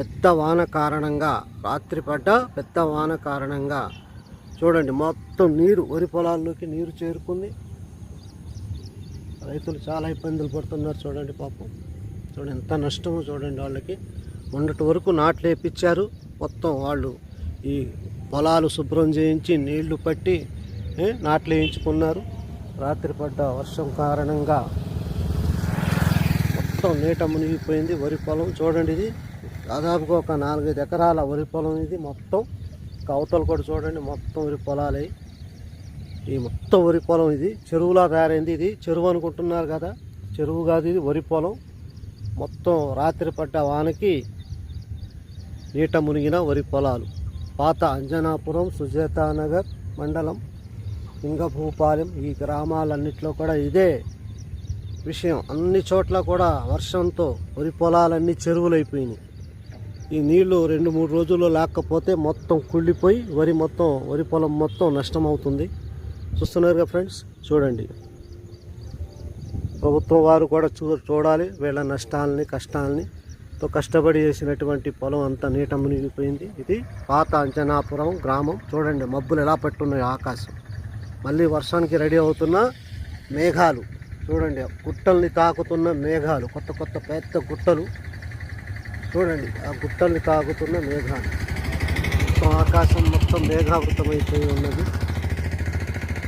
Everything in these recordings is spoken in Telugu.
పెద్ద వాన కారణంగా రాత్రి పడ్డ పెద్ద వాన కారణంగా. చూడండి మొత్తం నీరు వరి పొలాల్లోకి నీరు చేరుకుంది. రైతులు చాలా ఇబ్బందులు పడుతున్నారు చూడండి పాపం. చూడండి ఎంత నష్టమో చూడండి వాళ్ళకి. మొన్నటి వరకు నాట్లు వేపించారు. మొత్తం వాళ్ళు ఈ పొలాలు శుభ్రం చేయించి నీళ్ళు పట్టి నాట్లు వేయించుకున్నారు. రాత్రి పడ్డ వర్షం కారణంగా మొత్తం నీట మునిగిపోయింది వరి పొలం. చూడండి ఇది. దాదాపుగా ఒక నాలుగైదు ఎకరాల వరి పొలం ఇది. మొత్తం కవతలు కూడా చూడండి మొత్తం వరి పొలాలే. ఈ మొత్తం వరి పొలం ఇది. చెరువులా తయారైంది ఇది. చెరువు అనుకుంటున్నారు కదా? చెరువు కాదు ఇది వరి పొలం. మొత్తం రాత్రి పడ్డ వానకి నీట మునిగిన వరి పొలాలు. పాత అంజనాపురం సుజాతానగర్ మండలం ఇంగభూపాలెం ఈ గ్రామాలన్నింటిలో కూడా ఇదే విషయం. అన్ని చోట్ల కూడా వర్షంతో వరి పొలాలన్నీ చెరువులైపోయినాయి. ఈ నీళ్ళు రెండు మూడు రోజుల్లో లేకపోతే మొత్తం కుళ్ళిపోయి వరి మొత్తం వరి పొలం మొత్తం నష్టం అవుతుంది చూస్తున్నారుగా ఫ్రెండ్స్? చూడండి. ప్రభుత్వం వారు కూడా చూ చూడాలి వీళ్ళ నష్టాలని కష్టాలని. తో కష్టపడి చేసినటువంటి పొలం అంతా నీట మునిగిపోయింది. ఇది పాత అంజనాపురం గ్రామం. చూడండి మబ్బులు ఎలా పట్టున్నాయి ఆకాశం. మళ్ళీ వర్షానికి రెడీ అవుతున్న మేఘాలు. చూడండి గుట్టల్ని తాకుతున్న మేఘాలు. కొత్త కొత్త పెద్ద గుట్టలు. చూడండి ఆ గుట్టల్ని తాగుతున్న మేఘాలు. మొత్తం ఆకాశం మొత్తం మేఘావృతమైపోయి ఉన్నది.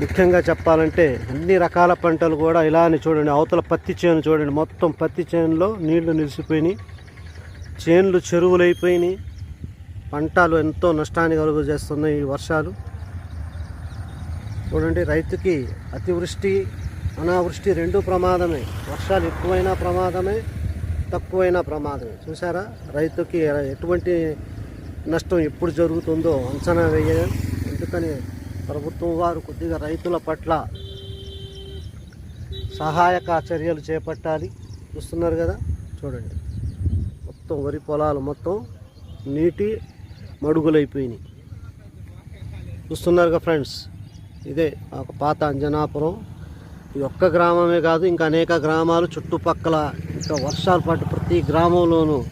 ముఖ్యంగా చెప్పాలంటే అన్ని రకాల పంటలు కూడా ఇలానే చూడండి అవతల పత్తి చేను చూడండి మొత్తం పత్తి చేనులో నీళ్ళు నిలిచిపోయినాయి. చెరువులు అయిపోయినాయి పంటలు ఎంతో నష్టాన్ని కలుగజేస్తున్నాయి ఈ వర్షాలు. చూడండి రైతుకి అతివృష్టి అనావృష్టి రెండు ప్రమాదమే. వర్షాలు ఎక్కువైనా ప్రమాదమే. తక్కువైన ప్రమాదమే చూసారా రైతుకి ఎటువంటి నష్టం ఎప్పుడు జరుగుతుందో అంచనా వేయడం ఎందుకని ప్రభుత్వం వారు కొద్దిగా రైతుల పట్ల సహాయక చర్యలు చేపట్టాలి. చూస్తున్నారు కదా? చూడండి. మొత్తం వరి పొలాలు మొత్తం నీటి మడుగులైపోయినాయి. చూస్తున్నారుగా ఫ్రెండ్స్? ఇదే ఒక పాత అంజనాపురం. ఈ ఒక్క గ్రామమే కాదు ఇంకా అనేక గ్రామాలు చుట్టుపక్కల ఇంకా వర్షాలు పడ్డ ప్రతి గ్రామంలోనూ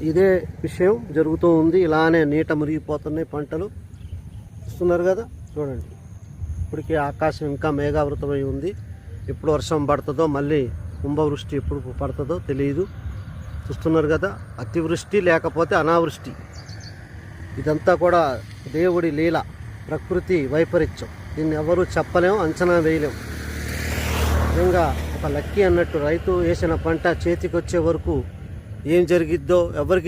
ఇదే విషయం జరుగుతూ ఉంది. ఇలానే నీట మురిగిపోతున్నాయి పంటలు. చూస్తున్నారు కదా? చూడండి. ఇప్పటికీ ఆకాశం ఇంకా మేఘావృతమై ఉంది. ఎప్పుడు వర్షం పడుతుందో మళ్ళీ కుంభవృష్టి ఎప్పుడు పడుతుందో తెలియదు చూస్తున్నారు కదా? అతివృష్టి లేకపోతే అనావృష్టి. ఇదంతా కూడా దేవుడి లీల ప్రకృతి వైపరీత్యం. దీన్ని ఎవరు చెప్పలేము అంచనా వేయలేము నిజంగా ఒక లక్కీ అన్నట్టు రైతు వేసిన పంట చేతికొచ్చే వరకు ఏం జరిగిద్దో ఎవరికి